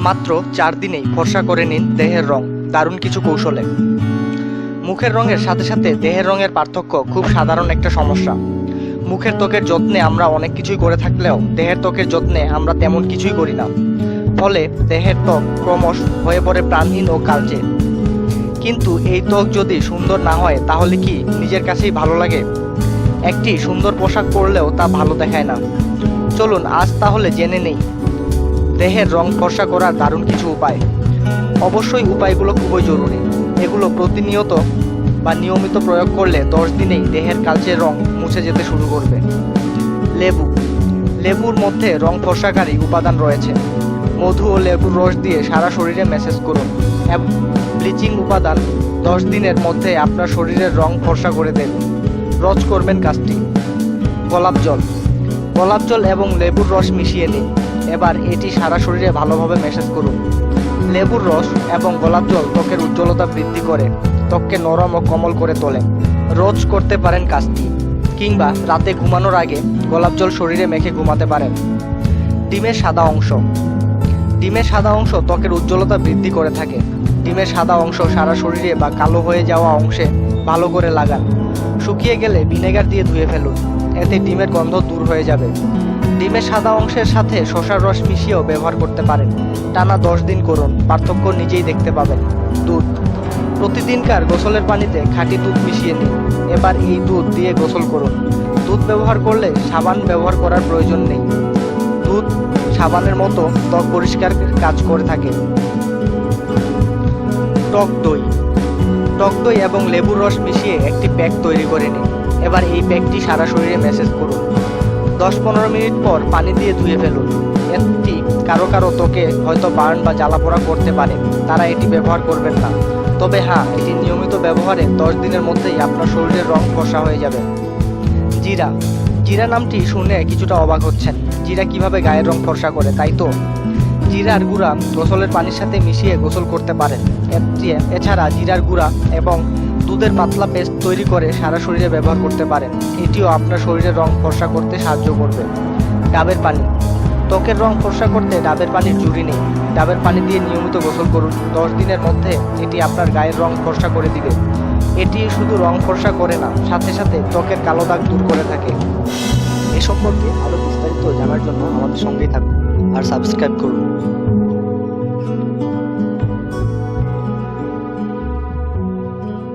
মাত্র চার দিনেই ফর্সা করে নিন দেহের রং। দারুণ কিছু কৌশলে। মুখের রঙের সাথে সাথে দেহের রঙের পার্থক্য খুব সাধারণ একটা সমস্যা। মুখের ত্বকের যত্নে আমরা অনেক কিছুই করে থাকলেও দেহের ত্বকের যত্নে আমরা তেমন কিছুই করি না। ফলে দেহের ত্বক ক্রমশ হয়ে পড়ে প্রাণহীন ও কালচে। কিন্তু এই ত্বক যদি সুন্দর না হয়, তাহলে কি নিজের কাছেই ভালো লাগে? একটি সুন্দর পোশাক পরলেও তা ভালো দেখায় না। চলুন আজ তাহলে জেনে নেই। দেহের রং ফর্সা করার দারুণ কিছু উপায়। অবশ্যই উপায়গুলো খুবই জরুরি। এগুলো প্রতিনিয়ত বা নিয়মিত প্রয়োগ করলে দশ দিনেই দেহের কালচে রং মুছে যেতে শুরু করবে। লেবু। লেবুর মধ্যে রং ফর্সাকারী উপাদান রয়েছে। মধু ও লেবুর রস দিয়ে সারা শরীরে মেসেজ করুন ব্লিচিং উপাদান দশ দিনের মধ্যে আপনার শরীরের রং ফর্সা করে দেবে। রজ করবেন কাজটি। গোলাপ জল। গোলাপ জল এবং লেবুর রস মিশিয়ে নিন। এবার এটি সারা শরীরে ভালোভাবে মেসেজ করুন। লেবুর রস এবং গোলাপ জল ত্বকের উজ্জ্বলতা বৃদ্ধি করে, ত্বককে নরম ও কোমল করে তোলে রোজ করতে পারেন কাজটি, কিংবা রাতে ঘুমানোর আগে গোলাপ জল শরীরে মেখে ঘুমাতে পারেন। ডিমের সাদা অংশ। ডিমের সাদা অংশ ত্বকের উজ্জ্বলতা বৃদ্ধি করে থাকে। ডিমের সাদা অংশ সারা শরীরে বা কালো হয়ে যাওয়া অংশে ভালো করে লাগান। শুকিয়ে গেলে ভিনেগার দিয়ে ধুয়ে ফেলুন। এতে ডিমের গন্ধ দূর হয়ে যাবে। ডিমের সাদা অংশের সাথে শশার রস মিশিয়েও ব্যবহার করতে পারেন। টানা দশ দিন করুন, পার্থক্য নিজেই দেখতে পাবেন। দুধ। প্রতিদিনকার গোসলের পানিতে খাঁটি দুধ মিশিয়ে নিন। এবার এই দুধ দিয়ে গোসল করুন। দুধ ব্যবহার করলে সাবান ব্যবহার করার প্রয়োজন নেই। দুধ সাবানের মতো ত্বক পরিষ্কার কাজ করে থাকে। টক দই। টক দই এবং লেবুর রস মিশিয়ে একটি প্যাক তৈরি করে নিন। এবার এই প্যাকটি সারা শরীরে মেসেজ করুন। দশ পনেরো মিনিট পর পানি দিয়ে ধুয়ে ফেলুন। এটি কারও কারও ত্বকে হয়তো বার্ন বা জ্বালাপোড়া করতে পারে। তারা এটি ব্যবহার করবেন না। তবে হ্যাঁ এটি নিয়মিত ব্যবহারে দশ দিনের মধ্যেই আপনার শরীরের রং ফসা হয়ে যাবে। জিরা। জিরা নামটি শুনে কিছুটা অবাক হচ্ছেন। জিরা কীভাবে গায়ের রং ফর্সা করে, তাই তো? জিরার গুঁড়া গোসলের পানির সাথে মিশিয়ে গোসল করতে পারেন। এছাড়া জিরার গুঁড়া এবং দুধের পাতলা পেস্ট তৈরি করে সারা শরীরে ব্যবহার করতে পারেন। এটিও আপনার শরীরের রং ফর্সা করতে সাহায্য করবে। ডাবের পানি। ত্বকের রং ফর্সা করতে ডাবের পানির জুড়ি নেই ডাবের পানি দিয়ে নিয়মিত গোসল করুন। দশ দিনের মধ্যে এটি আপনার গায়ের রং ফর্সা করে দিবে। এটি শুধু রং ফর্সা করে না, সাথে সাথে ত্বকের কালো দাগ দূর করে থাকে। এ সম্পর্কে আরও বিস্তারিত জানার জন্য আমাদের সঙ্গেই থাকুন। আর সাবস্ক্রাইব করুন।